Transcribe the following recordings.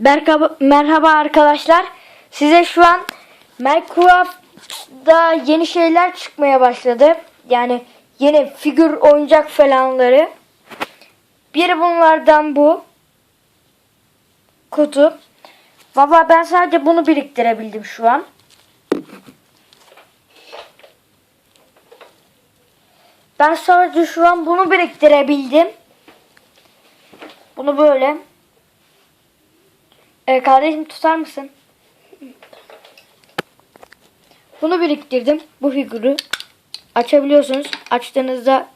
Merhaba, merhaba arkadaşlar. Size şu an Minecraft'da yeni şeyler çıkmaya başladı. Yani yeni figür oyuncak falanları. Biri bunlardan bu. Kutu. Baba ben sadece bunu biriktirebildim şu an. Ben sadece şu an bunu biriktirebildim. Bunu böyle. Ee, kardeşim tutar mısın? Bunu biriktirdim. Bu figürü açabiliyorsunuz. Açtığınızda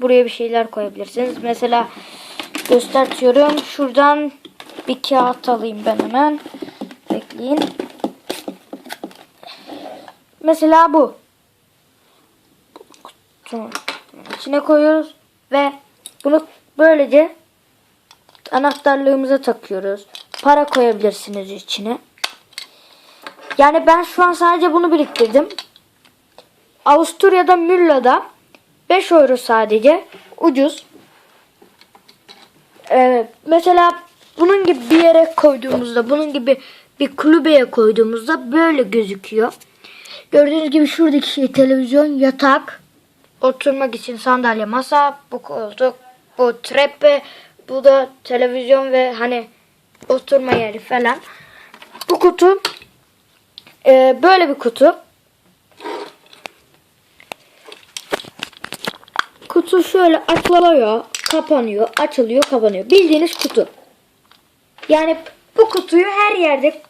buraya bir şeyler koyabilirsiniz. Mesela göstertiyorum. Şuradan bir kağıt alayım ben hemen. Bekleyin. Mesela bu. Kutunun içine koyuyoruz ve bunu böylece anahtarlığımıza takıyoruz. Para koyabilirsiniz içine. Yani ben şu an sadece bunu biriktirdim. Avusturya'da Mülla'da 5 euro sadece. Ucuz. Ee, mesela bunun gibi bir yere koyduğumuzda, bunun gibi bir kulübeye koyduğumuzda böyle gözüküyor. Gördüğünüz gibi şuradaki şey televizyon, yatak, oturmak için sandalye, masa, bu koltuk, bu trepe, bu da televizyon ve hani oturma yeri falan. Bu kutu e, böyle bir kutu. Kutu şöyle açılıyor, kapanıyor, açılıyor, kapanıyor. Bildiğiniz kutu. Yani bu kutuyu her yerde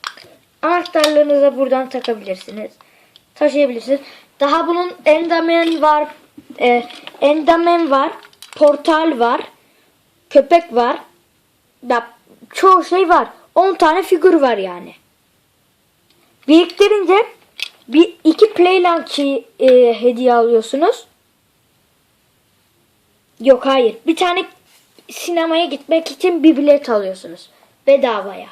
anahtarlarınıza buradan takabilirsiniz. Taşıyabilirsiniz. Daha bunun endamen var, e, endamen var, portal var, köpek var. Ya, çoğu şey var. 10 tane figür var yani. Biriktirince bir iki Playland e, hediye alıyorsunuz. Yok hayır. Bir tane sinemaya gitmek için bir bilet alıyorsunuz. Bedavaya.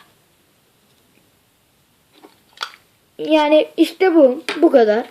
Yani işte bu. Bu kadar.